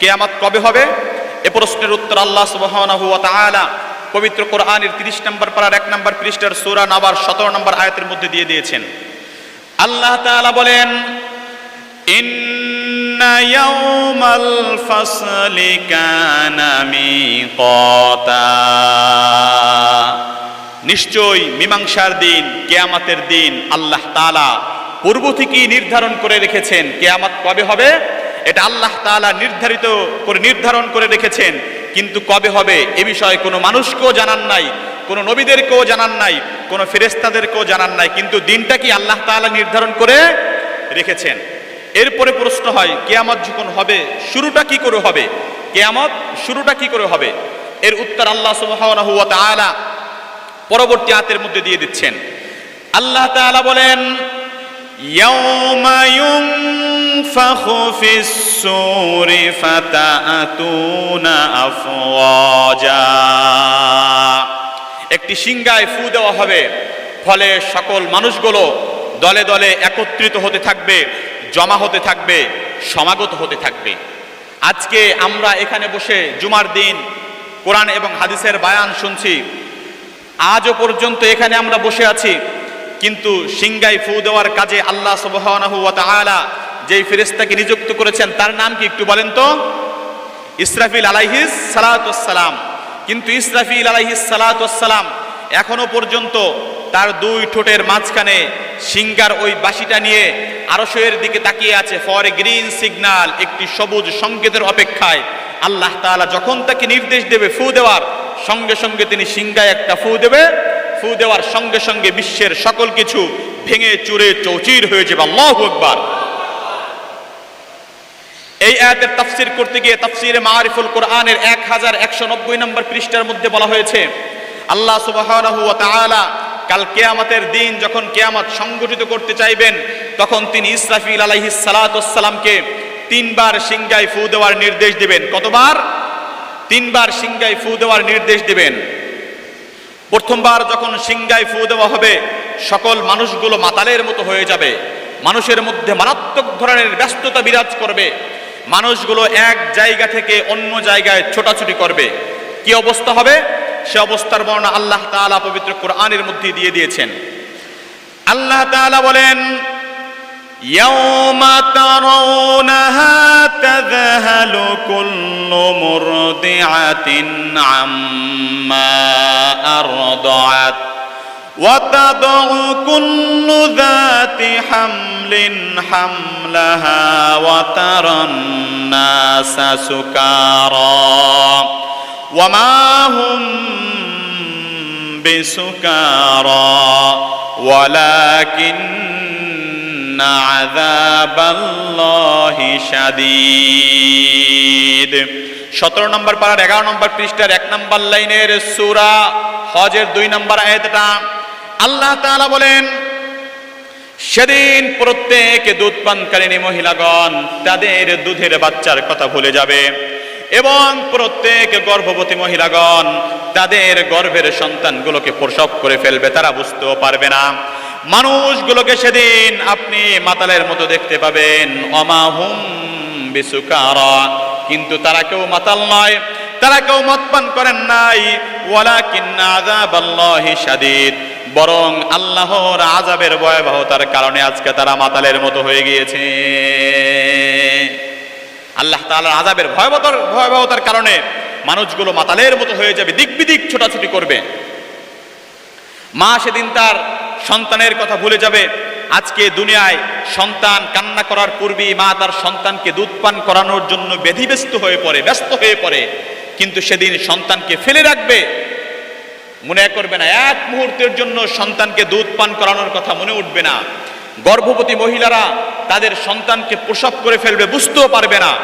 কেয়ামত কবে হবে? এ প্রশ্নের উত্তর আল্লাহ ওয়া পবিত্র কোরআনের 30 নম্বর পারার 1 নম্বর পৃষ্ঠার সূরা নাবার 17 নম্বর আয়াতের মধ্যে দিয়ে দিয়েছেন। আল্লাহ তাআলা বলেন নিশ্চয়ই মীমাংসার দিন, কেয়ামতের দিন আল্লাহ তাআলা পূর্ব থেকেই নির্ধারণ করে রেখেছেন কেয়ামত কবে হবে? এটা আল্লাহ তাআলা নির্ধারিত করে নির্ধারণ করে রেখেছেন। কিন্তু কবে হবে এ বিষয়ে কোনো মানুষকেও জানান নাই, কোনো নবীদেরকেও জানান নাই, কোনো ফেরেস্তাদেরকেও জানান নাই। কিন্তু দিনটা কি আল্লাহ তাআলা নির্ধারণ করে রেখেছেন? এরপরে প্রশ্ন হয়, কেয়ামত যখন হবে, শুরুটা কি করে হবে? কেয়ামত শুরুটা কি করে হবে? এর উত্তর আল্লাহ সুবহানাহু পরবর্তী আয়াতের মধ্যে দিয়ে দিচ্ছেন। আল্লাহ তাআলা বলেন ইউনফাখু ফিস সূরি ফাতাআতুনা আফওয়াজা একটি সিংহায় ফু দেওয়া হবে। ফলে সকল মানুষগুলো দলে দলে একত্রিত হতে থাকবে, জমা হতে থাকবে, সমাগত হতে থাকবে। আজকে আমরা এখানে বসে জুমার দিন, কোরআন এবং হাদিসের বায়ান শুনছি। আজও পর্যন্ত এখানে আমরা বসে আছি। কিন্তু সিংগাই ফু দেওয়ার কাজে আল্লাহ সুবহানাহু ওয়া যেই ফেরেশতাকে নিযুক্ত করেছেন, তার নাম কি একটু বলেন তো? ইসরাফিল আলাইহিস সালাম। কিন্তু ইসরাফিল আলাইহিস সালাম এখনও পর্যন্ত তার দুই ঠোঁটের মাঝখানে সিঙ্গার ওই বাঁশিটা নিয়ে আরশের দিকে তাকিয়ে আছে ফর এ গ্রিন সিগন্যাল একটি সবুজ সংকেতের অপেক্ষায়। আল্লাহ তাআলা যখন তাকে নির্দেশ দেবে ফু দেওয়ার, সঙ্গে সঙ্গে তিনি সিঙ্গায় একটা ফু দেবে। ফু দেওয়ার সঙ্গে সঙ্গে বিশ্বের সকল কিছু ভেঙে চুরে চৌচির হয়ে যাবে। আল্লাহু আকবার। এই আয়াতের তাফসির করতে গিয়ে তাফসিরে মারিফুল কোরআনের এক হাজার একশো নব্বই নম্বর পৃষ্ঠার মধ্যে বলা হয়েছে, আল্লাহ তাআলা কাল কেয়ামতের দিন যখন কেয়ামত সংগঠিত করতে চাইবেন, তখন তিনি ইসরাফিল আলাইহিস সালাতামকে তিনবার সিংগায় ফু দেওয়ার নির্দেশ দিবেন। কতবার? তিনবার সিংগায় ফু দেওয়ার নির্দেশ দিবেন। প্রথমবার যখন সিংগায় ফু দেওয়া হবে, সকল মানুষগুলো মাতালের মতো হয়ে যাবে, মানুষের মধ্যে মারাত্মক ধরনের ব্যস্ততা বিরাজ করবে। মানুষগুলো এক জায়গা থেকে অন্য জায়গায় ছোটাছুটি করবে কি অবস্থা হবে সে অবস্থার বর্ণনা আল্লাহ তাআলা পবিত্র কোরআনের মধ্যে দিয়ে দিয়েছেন আল্লাহ তাআলা বলেন يوم ترونها تذهل كل مرضعة عما أرضعت وتضع كل ذات حمل حملها وترى الناس سكارى وما هم بسكارى ولكن عذاب الله شديد সতেরো নম্বর পাড়ার এগারো নম্বর পৃষ্ঠার এক নম্বর লাইনের সুরা হজের দুই নম্বর আয়াতটা আল্লাহ তাআলা বলেন, সেদিন প্রত্যেক দুধ পানকারিণী মহিলাগণ তাদের দুধের বাচ্চার কথা ভুলে যাবে এবং প্রত্যেক গর্ভবতী মহিলাগণ তাদের গর্ভের সন্তানগুলোকে প্রসব করে ফেলবে, তারা বুঝতেও পারবে না। মানুষগুলোকে সেদিন আপনি মাতালের মতো দেখতে পাবেন। অমাহুম বিসুকারা। কিন্তু তারা কেউ মাতাল নয়, তারা কেউ মতপান করেন নাই। ওয়ালাকিন্না আযাবাল্লাহি শাদীদ। বরং আল্লাহর আজাবের ভয়াবহতার কারণে আজকে তারা মাতালের মতো হয়ে গিয়েছে। আল্লাহ তাআলার আজাবের ভয়াবহতার ভয়াবহতার কারণে মানুষগুলো মাতালের মতো হয়ে যাবে দিক বিদিক ছোটাছুটি করবে। মা সেদিন তার সন্তানের কথা ভুলে যাবে। আজকে দুনিয়ায় সন্তান কান্না করার পূর্বেই মা তার সন্তানকে দুধ পান করানোর জন্য ব্যধিব্যস্ত হয়ে পড়ে, ব্যস্ত হয়ে পড়ে। কিন্তু সেদিন সন্তানকে ফেলে রাখবে মনে করবে না। এক মুহূর্তের জন্য সন্তানকে দুধ পান করানোর কথা মনে উঠবে না। গর্ভবতী মহিলারা তাদের সন্তানকে প্রসব করে ফেলবে, বুঝতেও পারবে না।